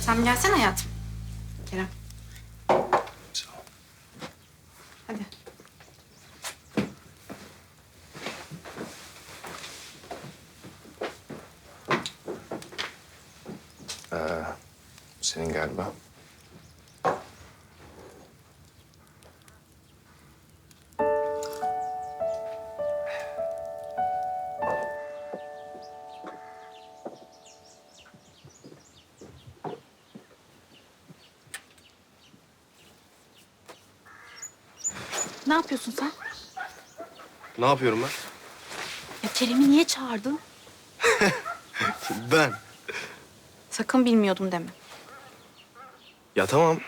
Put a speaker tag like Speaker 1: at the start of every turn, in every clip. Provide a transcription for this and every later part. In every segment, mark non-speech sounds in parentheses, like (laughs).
Speaker 1: Sen gelsene hayatım. Kerem.
Speaker 2: Sağ ol.
Speaker 1: Hadi.
Speaker 2: Senin galiba.
Speaker 1: Ne yapıyorsun sen?
Speaker 2: Ne yapıyorum ben?
Speaker 1: Ya Kerem'i niye çağırdın? (laughs)
Speaker 2: Ben.
Speaker 1: Sakın bilmiyordum deme.
Speaker 2: Ya tamam.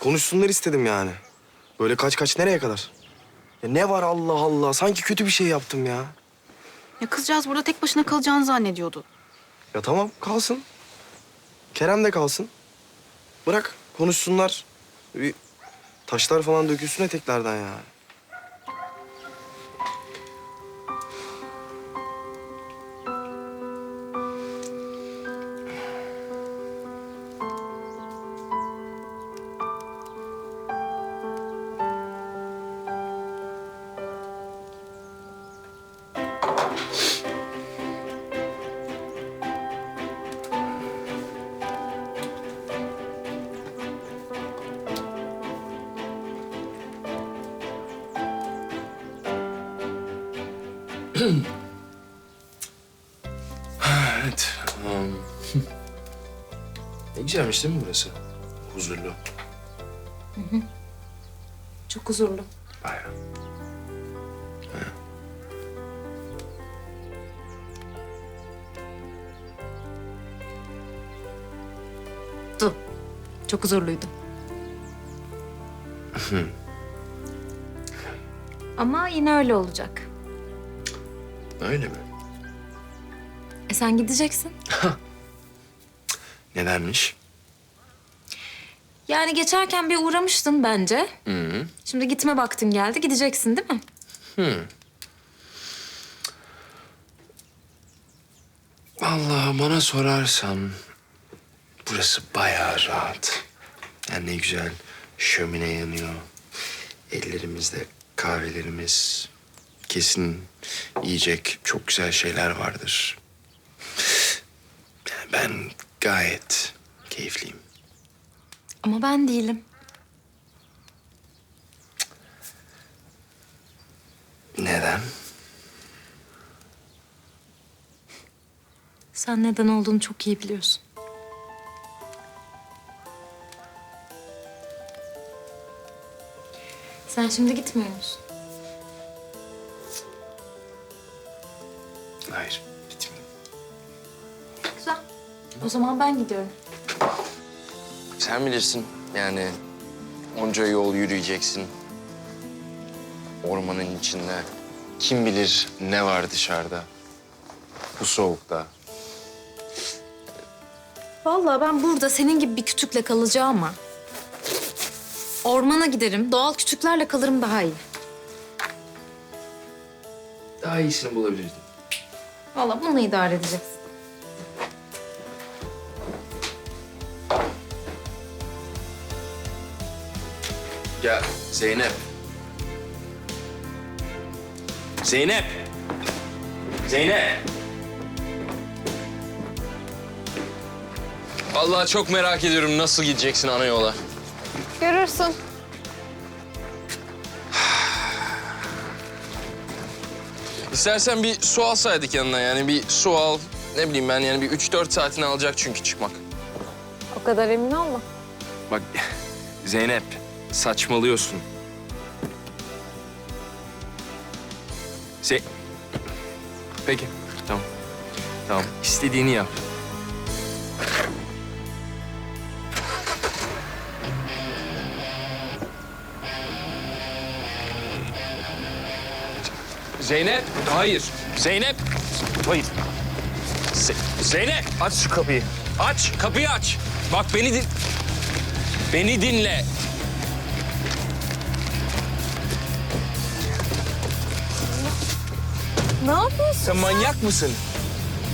Speaker 2: Konuşsunlar istedim yani. Böyle kaç kaç nereye kadar? Ya ne var Allah Allah? Sanki kötü bir şey yaptım ya.
Speaker 1: Ya kızcağız burada tek başına kalacağını zannediyordu.
Speaker 2: Ya tamam kalsın. Kerem de kalsın. Bırak konuşsunlar. Bir taşlar falan dökülsün eteklerden ya. Evet. um, ne güzelmiş değil mi burası? Huzurlu.
Speaker 1: Çok huzurlu.
Speaker 2: Bayağı.
Speaker 1: Du. Çok huzurluydu.
Speaker 3: Ama yine öyle olacak.
Speaker 2: Öyle mi?
Speaker 3: E sen gideceksin. (laughs)
Speaker 2: Nedenmiş?
Speaker 3: Yani geçerken bir uğramıştın bence.
Speaker 2: Hı.
Speaker 3: Şimdi gitme vaktin geldi. Gideceksin değil mi?
Speaker 2: Vallahi bana sorarsan burası bayağı rahat. Yani ne güzel şömine yanıyor. Ellerimizde kahvelerimiz. Kesin yiyecek çok güzel şeyler vardır. Ben gayet keyifliyim.
Speaker 3: Ama ben değilim.
Speaker 2: Neden?
Speaker 3: Sen neden olduğunu çok iyi biliyorsun. Sen şimdi gitmiyor musun?
Speaker 2: Hayır, gitmiyorum.
Speaker 3: Güzel. O zaman ben gidiyorum.
Speaker 2: Sen bilirsin yani onca yol yürüyeceksin. Ormanın içinde. Kim bilir ne var dışarıda. Bu soğukta.
Speaker 3: Vallahi ben burada senin gibi bir küçükle kalacağım ama... Ormana giderim, doğal küçüklerle kalırım daha iyi.
Speaker 2: Daha iyisini bulabilirdim.
Speaker 3: Vallahi bunu idare edeceksin.
Speaker 2: Ya Zeynep. Zeynep. Zeynep. Vallahi çok merak ediyorum nasıl gideceksin ana yola.
Speaker 3: Görürsün.
Speaker 2: İstersen bir su alsaydık yanına yani bir su al. Ne bileyim ben yani bir üç dört saatini alacak çünkü çıkmak.
Speaker 3: O kadar emin olma.
Speaker 2: Bak (laughs) Zeynep saçmalıyorsun. Se Peki tamam. Tamam istediğini yap. Zeynep hayır. Zeynep hayır. Se- Zeynep aç şu kapıyı. Aç kapıyı aç. Bak beni din Beni dinle.
Speaker 3: Ne yapıyorsun?
Speaker 2: Sen manyak mısın?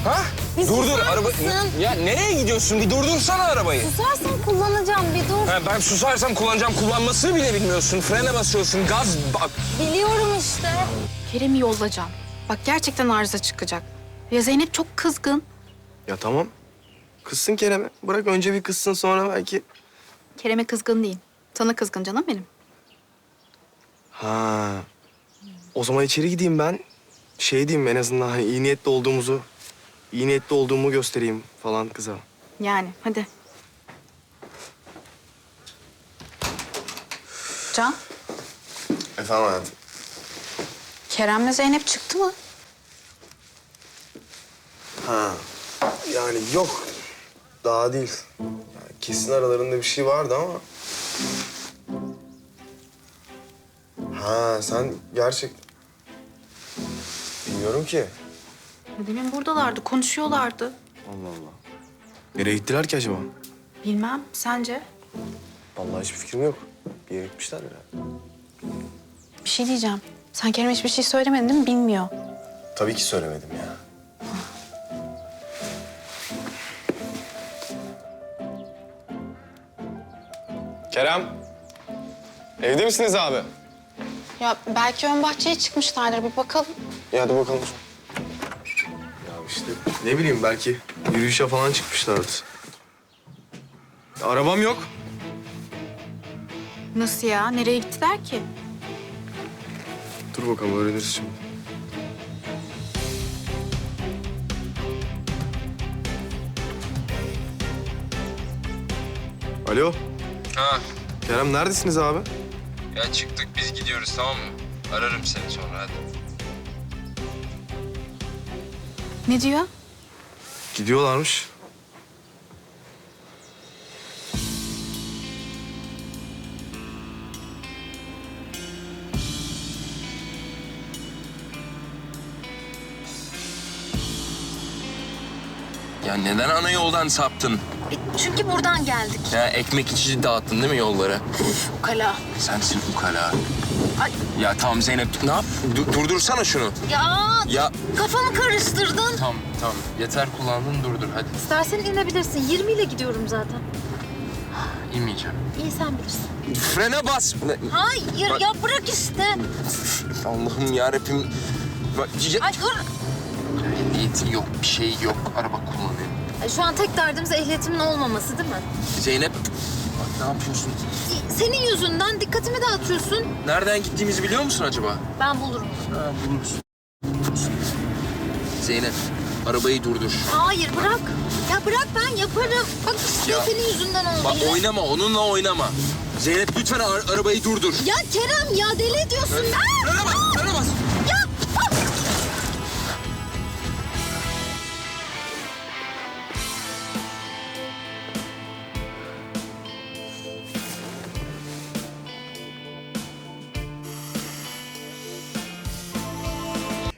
Speaker 2: Ha?
Speaker 3: Bir
Speaker 2: dur dur araba.
Speaker 3: mısın?
Speaker 2: Ya nereye gidiyorsun? Bir durdursana arabayı.
Speaker 3: Susarsan kullanacağım bir dur.
Speaker 2: Ha, ben susarsam kullanacağım. Kullanmasını bile bilmiyorsun. Frene basıyorsun. Gaz bak.
Speaker 3: Biliyorum işte.
Speaker 1: Kerem'i yollayacağım. Bak gerçekten arıza çıkacak. Ya Zeynep çok kızgın.
Speaker 4: Ya tamam. Kızsın Kerem'e. Bırak önce bir kızsın sonra belki...
Speaker 1: Kerem'e kızgın değil. Sana kızgın canım benim.
Speaker 4: Ha. O zaman içeri gideyim ben. Şey diyeyim en azından hani iyi niyetli olduğumuzu, iyi niyetli olduğumu göstereyim falan kıza.
Speaker 1: Yani hadi. Can,
Speaker 4: Efendim hayatım.
Speaker 1: Kerem'le Zeynep çıktı mı?
Speaker 4: Ha. Yani yok. Daha değil. Yani kesin aralarında bir şey vardı ama... Ha sen gerçek... Bilmiyorum ki.
Speaker 1: Demin buradalardı, konuşuyorlardı.
Speaker 4: Allah Allah. Nereye gittiler ki acaba?
Speaker 1: Bilmem, sence?
Speaker 4: Vallahi hiçbir fikrim yok. Bir yere gitmişler herhalde.
Speaker 1: Bir şey diyeceğim. Sen Kerem'e hiçbir şey söylemedin değil mi? Bilmiyor.
Speaker 4: Tabii ki söylemedim ya. Kerem. Evde misiniz abi?
Speaker 1: Ya belki ön bahçeye çıkmışlardır. Bir bakalım.
Speaker 4: Ya hadi bakalım. Ya işte ne bileyim belki yürüyüşe falan çıkmışlardır. Arabam yok.
Speaker 1: Nasıl ya? Nereye gittiler ki?
Speaker 4: Dur bakalım öğreniriz şimdi. Alo,
Speaker 2: Ha.
Speaker 4: Kerem neredesiniz abi?
Speaker 2: Ya çıktık biz gidiyoruz tamam mı? Ararım seni sonra hadi.
Speaker 1: Ne diyor?
Speaker 4: Gidiyorlarmış.
Speaker 2: Ya neden ana yoldan saptın?
Speaker 3: E, Çünkü buradan geldik.
Speaker 2: Ya ekmek içici dağıttın değil mi yollara?
Speaker 1: Kala.
Speaker 2: Sensin ukala.
Speaker 3: Ay.
Speaker 2: Ya tamam Zeynep ne yap? Du- durdursana şunu.
Speaker 3: Ya,
Speaker 2: Ya
Speaker 3: kafamı karıştırdın.
Speaker 2: tamam tamam yeter kullandın durdur hadi.
Speaker 3: İstersen inebilirsin. 20 ile gidiyorum zaten.
Speaker 2: İnmeyeceğim.
Speaker 3: İyi sen bilirsin.
Speaker 2: Frene bas. Ne-
Speaker 3: Hayır
Speaker 2: Bak-
Speaker 3: ya bırak işte.
Speaker 2: Allah'ım yarabbim. Bak, ya-
Speaker 3: Ay dur.
Speaker 2: Ehliyetin yok, bir şey yok. Araba kullanıyor.
Speaker 3: Ay, Şu an tek derdimiz ehliyetimin olmaması değil mi?
Speaker 2: Zeynep, bak ne yapıyorsun?
Speaker 3: Senin yüzünden dikkatimi dağıtıyorsun.
Speaker 2: Nereden gittiğimizi biliyor musun acaba?
Speaker 3: Ben bulurum.
Speaker 2: Ha, bulursun. Zeynep, arabayı durdur.
Speaker 3: Hayır bırak. Ya bırak ben yaparım. Bak işte
Speaker 2: Ya.
Speaker 3: senin yüzünden oldu.
Speaker 2: Bak oynama, onunla oynama. Zeynep lütfen ar- arabayı durdur.
Speaker 3: Ya Kerem ya deli ediyorsun. Aa!
Speaker 2: Frene bas,